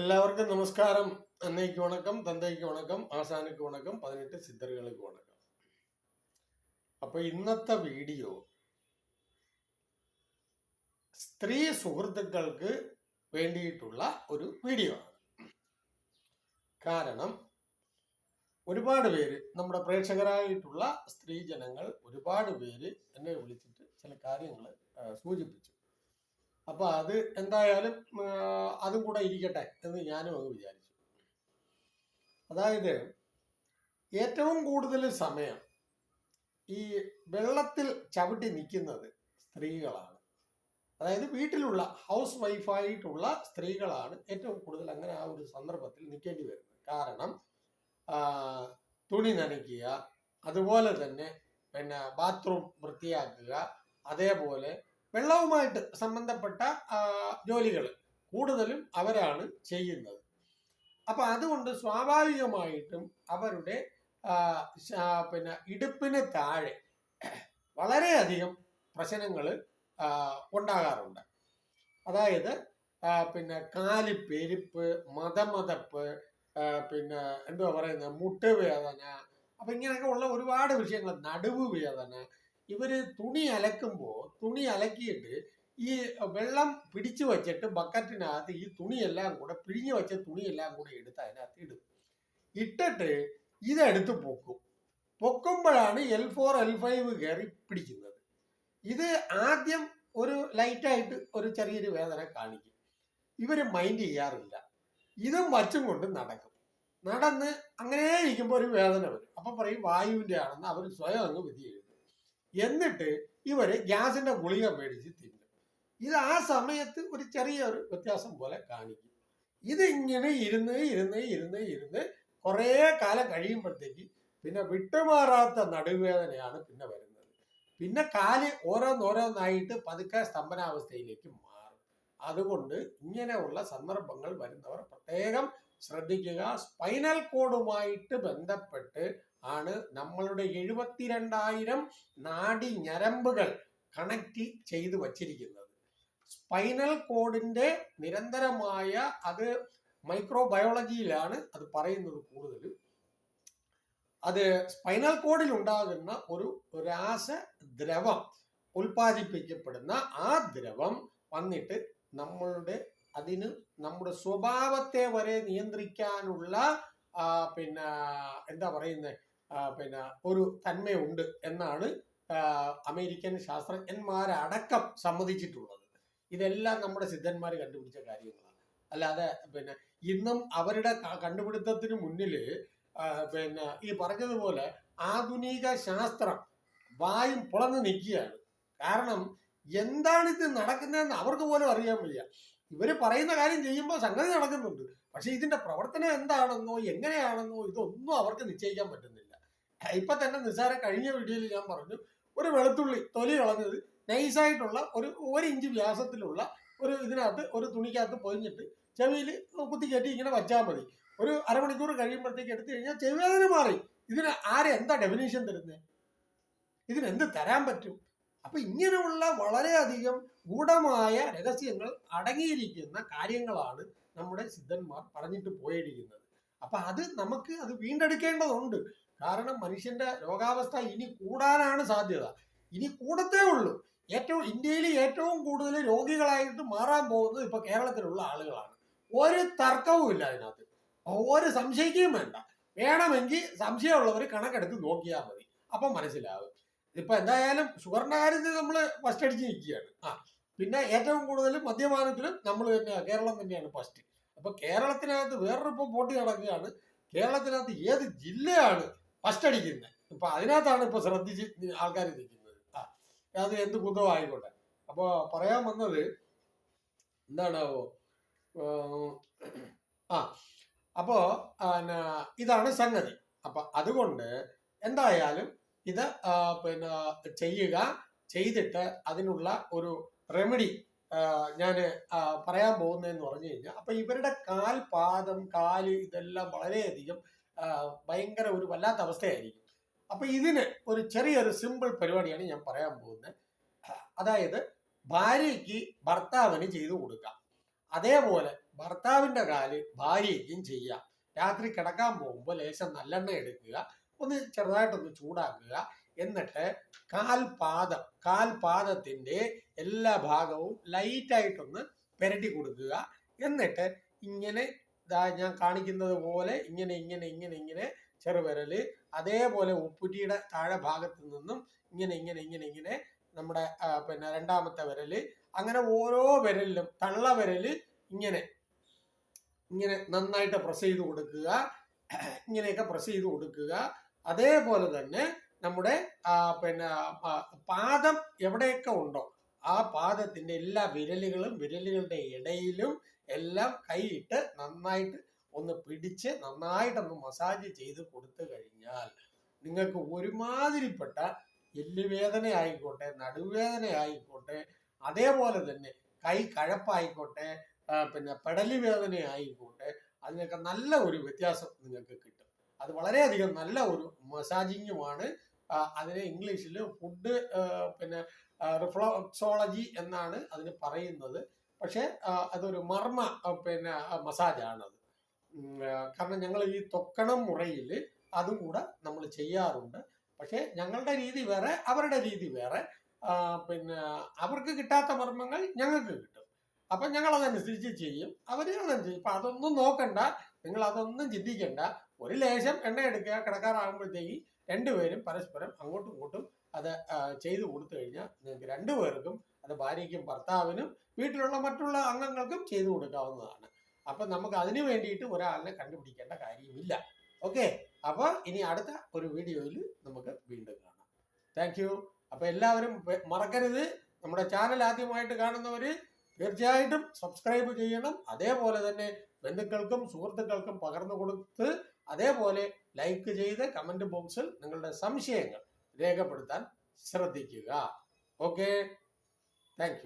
എല്ലാവർക്കും നമസ്കാരം. അന്നയ്ക്ക് വണക്കം തന്തയ്ക്ക് വണക്കം ആശാനക്ക് വണക്കം പതിനെട്ട് സിദ്ധറുകൾക്ക് വണക്കം. അപ്പോൾ ഇന്നത്തെ വീഡിയോ സ്ത്രീ സുഹൃത്തുക്കൾക്ക് വേണ്ടിയിട്ടുള്ള ഒരു വീഡിയോ ആണ്. കാരണം ഒരുപാട് പേര് നമ്മുടെ പ്രേക്ഷകരായിട്ടുള്ള സ്ത്രീ ജനങ്ങൾ ഒരുപാട് പേര് എന്നെ വിളിച്ചിട്ട് ചില കാര്യങ്ങൾ സൂചിപ്പിച്ചു. അപ്പൊ അത് എന്തായാലും അതും കൂടെ ഇരിക്കട്ടെ എന്ന് ഞാനും അങ്ങ് വിചാരിച്ചു. അതായത് ഏറ്റവും കൂടുതൽ സമയം ഈ വെള്ളത്തിൽ ചവിട്ടി നിൽക്കുന്നത് സ്ത്രീകളാണ്. അതായത് വീട്ടിലുള്ള ഹൗസ് വൈഫായിട്ടുള്ള സ്ത്രീകളാണ് ഏറ്റവും കൂടുതൽ അങ്ങനെ ആ ഒരു സന്ദർഭത്തിൽ നിൽക്കേണ്ടി വരുന്നത്. കാരണം തുണി നനയ്ക്കുക അതുപോലെ തന്നെ പിന്നെ ബാത്റൂം വൃത്തിയാക്കുക അതേപോലെ വെള്ളവുമായിട്ട് സംബന്ധപ്പെട്ട ജോലികൾ കൂടുതലും അവരാണ് ചെയ്യുന്നത്. അപ്പൊ അതുകൊണ്ട് സ്വാഭാവികമായിട്ടും അവരുടെ പിന്നെ ഇടുപ്പിന് താഴെ വളരെയധികം പ്രശ്നങ്ങൾ ഉണ്ടാകാറുണ്ട്. അതായത് പിന്നെ കാലി മതമതപ്പ് പിന്നെ എന്തുവാ പറയുന്നത് മുട്ടുവേദന അപ്പൊ ഇങ്ങനെയൊക്കെ ഉള്ള ഒരുപാട് വിഷയങ്ങൾ നടുവ് വേദന ഇവർ തുണി അലക്കുമ്പോൾ തുണി അലക്കിയിട്ട് ഈ വെള്ളം പിടിച്ചു വച്ചിട്ട് ബക്കറ്റിനകത്ത് ഈ തുണിയെല്ലാം കൂടെ പിഴിഞ്ഞു വെച്ച തുണിയെല്ലാം കൂടെ എടുത്ത് അതിനകത്ത് ഇടും. ഇട്ടിട്ട് ഇതെടുത്ത് പൊക്കും. പൊക്കുമ്പോഴാണ് എൽ ഫോർ എൽ ഫൈവ് കയറി പിടിക്കുന്നത്. ഇത് ആദ്യം ഒരു ലൈറ്റായിട്ട് ഒരു ചെറിയൊരു വേദന കാണിക്കും. ഇവർ മൈൻഡ് ചെയ്യാറില്ല. ഇതും വച്ചും കൊണ്ട് നടക്കും. നടന്ന് അങ്ങനെ ഇരിക്കുമ്പോൾ ഒരു വേദന വരും. അപ്പം പറയും വായുവിന്റെ ആണെന്ന് അവർ സ്വയം അങ്ങ് വിധി എന്നിട്ട് ഇവർ ഗ്യാസിന്റെ ഗുളിക മേടിച്ച് തിന്നും. ഇത് ആ സമയത്ത് ഒരു ചെറിയ ഒരു വ്യത്യാസം പോലെ കാണിക്കും. ഇത് ഇങ്ങനെ ഇരുന്ന് ഇരുന്ന് ഇരുന്ന് ഇരുന്ന് കുറേ കാലം കഴിയുമ്പോഴത്തേക്ക് പിന്നെ വിട്ടുമാറാത്ത നടുവേദനയാണ് പിന്നെ വരുന്നത്. പിന്നെ കാൽ ഓരോന്നോരോന്നായിട്ട് പതുക്കെ സ്തംഭനാവസ്ഥയിലേക്ക് മാറും. അതുകൊണ്ട് ഇങ്ങനെയുള്ള സന്ദർഭങ്ങൾ വരുന്നവർ പ്രത്യേകം ശ്രദ്ധിക്കുക. സ്പൈനൽ കോഡുമായിട്ട് ബന്ധപ്പെട്ട് ആണ് നമ്മളുടെ എഴുപത്തിരണ്ടായിരം നാഡി ഞരമ്പുകൾ കണക്ട് ചെയ്തു വച്ചിരിക്കുന്നത്. സ്പൈനൽ കോഡിന്റെ നിരന്തരമായ അത് മൈക്രോബയോളജിയിലാണ് അത് പറയുന്നത് കൂടുതലും അത് സ്പൈനൽ കോഡിൽ ഉണ്ടാകുന്ന ഒരു രാസദ്രവം ഉൽപ്പാദിപ്പിക്കപ്പെടുന്ന ആ ദ്രവം വന്നിട്ട് നമ്മളുടെ അതിന് നമ്മുടെ സ്വഭാവത്തെ വരെ നിയന്ത്രിക്കാനുള്ള പിന്നെ എന്താ പറയുന്നത് പിന്നെ ഒരു തന്മയുണ്ട് എന്നാണ് അമേരിക്കൻ ശാസ്ത്രജ്ഞന്മാരടക്കം സമ്മതിച്ചിട്ടുള്ളത്. ഇതെല്ലാം നമ്മുടെ സിദ്ധന്മാർ കണ്ടുപിടിച്ച കാര്യങ്ങളാണ്. അല്ലാതെ പിന്നെ ഇന്നും അവരുടെ കണ്ടുപിടുത്തത്തിന് മുന്നിൽ പിന്നെ ഈ പറഞ്ഞതുപോലെ ആധുനിക ശാസ്ത്രം വായും പുളന്ന് നിൽക്കുകയാണ്. കാരണം എന്താണ് ഇത് നടക്കുന്നതെന്ന് അവർക്ക് പോലും അറിയാൻ വയ്യ. ഇവർ പറയുന്ന കാര്യം ചെയ്യുമ്പോൾ സംഗതി നടക്കുന്നുണ്ട്. പക്ഷെ ഇതിന്റെ പ്രവർത്തനം എന്താണെന്നോ എങ്ങനെയാണെന്നോ ഇതൊന്നും അവർക്ക് നിശ്ചയിക്കാൻ പറ്റുന്നില്ല. ഇപ്പൊ തന്നെ നിസാര കഴിഞ്ഞ വീഡിയോയിൽ ഞാൻ പറഞ്ഞു ഒരു വെളുത്തുള്ളി തൊലി കളഞ്ഞത് നൈസായിട്ടുള്ള ഒരു ഒരു ഇഞ്ച് വ്യാസത്തിലുള്ള ഒരു ഇതിനകത്ത് ഒരു തുണിക്കകത്ത് പൊതിഞ്ഞിട്ട് ചെവിയിൽ കുത്തിക്കയറ്റി ഇങ്ങനെ വച്ചാൽ മതി. ഒരു അരമണിക്കൂർ കഴിയുമ്പോഴത്തേക്ക് എടുത്തു കഴിഞ്ഞാൽ ചെവിവേദന മാറി. ഇതിന് ആരെന്താ ഡെഫിനേഷൻ തരുന്നത് ഇതിനെന്ത് തരാൻ പറ്റും? അപ്പൊ ഇങ്ങനെയുള്ള വളരെയധികം ഗൂഢമായ രഹസ്യങ്ങൾ അടങ്ങിയിരിക്കുന്ന കാര്യങ്ങളാണ് നമ്മുടെ സിദ്ധന്മാർ പറഞ്ഞിട്ട് പോയിരിക്കുന്നത്. അപ്പൊ അത് നമുക്ക് അത് വീണ്ടെടുക്കേണ്ടതുണ്ട്. കാരണം മനുഷ്യന്റെ രോഗാവസ്ഥ ഇനി കൂടാനാണ് സാധ്യത. ഇനി കൂടത്തേ ഉള്ളൂ. ഏറ്റവും ഇന്ത്യയിൽ ഏറ്റവും കൂടുതൽ രോഗികളായിട്ട് മാറാൻ പോകുന്നത് ഇപ്പൊ കേരളത്തിലുള്ള ആളുകളാണ്. ഒരു തർക്കവും ഇല്ല അതിനകത്ത്. ഒരു സംശയിക്കുകയും വേണ്ട. വേണമെങ്കിൽ സംശയമുള്ളവർ കണക്കെടുത്ത് നോക്കിയാൽ മതി. അപ്പം മനസ്സിലാവും. ഇപ്പൊ എന്തായാലും ഷുഗറിന്റെ കാര്യത്തിൽ നമ്മൾ ഫസ്റ്റ് അടിച്ച് നിൽക്കുകയാണ്. ആ. പിന്നെ ഏറ്റവും കൂടുതൽ മദ്യപാനത്തിലും നമ്മൾ തന്നെ കേരളം തന്നെയാണ് ഫസ്റ്റ് അപ്പൊ കേരളത്തിനകത്ത് വേറൊരു ഇപ്പൊ പോട്ടി നടക്കുകയാണ്. കേരളത്തിനകത്ത് ഏത് ജില്ലയാണ് ഫസ്റ്റ് അടിക്കുന്നത്? ഇപ്പൊ അതിനകത്താണ് ഇപ്പൊ ശ്രദ്ധിച്ച് ആൾക്കാർ നിൽക്കുന്നത്. ആ അത് എന്ത് കുന്തവും ആയിക്കോട്ടെ അപ്പൊ പറയാൻ വന്നത് എന്താണ് ആ അപ്പോ ഇതാണ് സംഗതി. അപ്പൊ അതുകൊണ്ട് എന്തായാലും ഇത് പിന്നെ ചെയ്യുക ചെയ്തിട്ട് അതിനുള്ള ഒരു റെമഡി ഞാൻ പറയാൻ പോകുന്നതെന്ന് പറഞ്ഞു കഴിഞ്ഞാൽ അപ്പൊ ഇവരുടെ കാൽ പാദം കാൽ ഇതെല്ലാം വളരെയധികം ഭയങ്കര ഒരു വല്ലാത്ത അവസ്ഥയായിരിക്കും. അപ്പൊ ഇതിന് ഒരു ചെറിയൊരു സിമ്പിൾ പരിപാടിയാണ് ഞാൻ പറയാൻ പോകുന്നത്. അതായത് ഭാര്യയ്ക്ക് ഭർത്താവിന് ചെയ്തു കൊടുക്കാം അതേപോലെ ഭർത്താവിന്റെ കാൽ ഭാര്യയ്ക്കും ചെയ്യാം. രാത്രി കിടക്കാൻ പോകുമ്പോൾ ലേശം നല്ലെണ്ണ എടുക്കുക. ഒന്ന് ചെറുതായിട്ടൊന്ന് ചൂടാക്കുക. എന്നിട്ട് കാൽപാദം കാൽപാദത്തിന്റെ എല്ലാ ഭാഗവും ലൈറ്റായിട്ടൊന്ന് പെരട്ടി കൊടുക്കുക. എന്നിട്ട് ഇങ്ങനെ ഞാൻ കാണിക്കുന്നത് പോലെ ഇങ്ങനെ ഇങ്ങനെ ഇങ്ങനെ ഇങ്ങനെ ചെറുവിരൽ അതേപോലെ ഉപ്പുറ്റിയുടെ താഴെ ഭാഗത്ത് നിന്നും ഇങ്ങനെ ഇങ്ങനെ ഇങ്ങനെ ഇങ്ങനെ നമ്മുടെ പിന്നെ രണ്ടാമത്തെ വിരൽ അങ്ങനെ ഓരോ വിരലിലും തള്ള വിരൽ ഇങ്ങനെ ഇങ്ങനെ നന്നായിട്ട് പ്രസ് ചെയ്ത് കൊടുക്കുക. ഇങ്ങനെയൊക്കെ പ്രസ് ചെയ്ത് കൊടുക്കുക. അതേപോലെ തന്നെ നമ്മുടെ പിന്നെ പാദം എവിടെയൊക്കെ ഉണ്ടോ ആ പാദത്തിന്റെ എല്ലാ വിരലുകളും വിരലുകളുടെ ഇടയിലും എല്ലാം കൈയിട്ട് നന്നായിട്ട് ഒന്ന് പിടിച്ച് നന്നായിട്ടൊന്ന് മസാജ് ചെയ്ത് കൊടുത്തു കഴിഞ്ഞാൽ നിങ്ങൾക്ക് ഒരുമാതിരിപ്പെട്ട എല്ലുവേദന ആയിക്കോട്ടെ നടുവേദന ആയിക്കോട്ടെ അതേപോലെ തന്നെ കൈ കഴപ്പായിക്കോട്ടെ പിന്നെ പെടലി വേദന ആയിക്കോട്ടെ അതിനൊക്കെ നല്ല ഒരു വ്യത്യാസം നിങ്ങൾക്ക് കിട്ടും. അത് വളരെയധികം നല്ല ഒരു മസാജിങ്ങുമാണ്. അതിനെ ഇംഗ്ലീഷിൽ ഫുഡ് പിന്നെ റിഫ്ലോക്സോളജി എന്നാണ് അതിന് പറയുന്നത്. പക്ഷേ അതൊരു മർമ്മ പിന്നെ മസാജാണത്. കാരണം ഞങ്ങൾ ഈ തൊക്കണം മുറയിൽ അതും കൂടെ നമ്മൾ ചെയ്യാറുണ്ട്. പക്ഷേ ഞങ്ങളുടെ രീതി വേറെ അവരുടെ രീതി വേറെ. പിന്നെ അവർക്ക് കിട്ടാത്ത മർമ്മങ്ങൾ ഞങ്ങൾക്ക് കിട്ടും. അപ്പം ഞങ്ങൾ അതനുസരിച്ച് ചെയ്യും. അവർ അതനുസരിച്ച് അപ്പം അതൊന്നും നോക്കണ്ട. നിങ്ങൾ അതൊന്നും ചിന്തിക്കണ്ട. ഒരു ലേശം എണ്ണ എടുക്കുക കിടക്കാറാകുമ്പോഴത്തേക്ക് രണ്ടുപേരും പരസ്പരം അങ്ങോട്ടും ഇങ്ങോട്ടും അത് ചെയ്തു കൊടുത്തു കഴിഞ്ഞാൽ നിങ്ങൾക്ക് രണ്ടുപേർക്കും അത് ഭാര്യയ്ക്കും ഭർത്താവിനും വീട്ടിലുള്ള മറ്റുള്ള അംഗങ്ങൾക്കും ചെയ്തു കൊടുക്കാവുന്നതാണ്. അപ്പം നമുക്ക് അതിനു വേണ്ടിയിട്ട് ഒരാളിനെ കണ്ടുപിടിക്കേണ്ട കാര്യമില്ല. ഓക്കെ? അപ്പോൾ ഇനി അടുത്ത ഒരു വീഡിയോയിൽ നമുക്ക് വീണ്ടും കാണാം. Thank you. അപ്പോൾ എല്ലാവരും മറക്കരുത്. നമ്മുടെ ചാനൽ ആദ്യമായിട്ട് കാണുന്നവർ തീർച്ചയായിട്ടും സബ്സ്ക്രൈബ് ചെയ്യണം. അതേപോലെ തന്നെ ബന്ധുക്കൾക്കും സുഹൃത്തുക്കൾക്കും പകർന്നു കൊടുത്ത് അതേപോലെ ലൈക്ക് ചെയ്ത് കമന്റ് ബോക്സിൽ നിങ്ങളുടെ സംശയങ്ങൾ രേഖപ്പെടുത്താൻ ശ്രദ്ധിക്കുക. Okay thank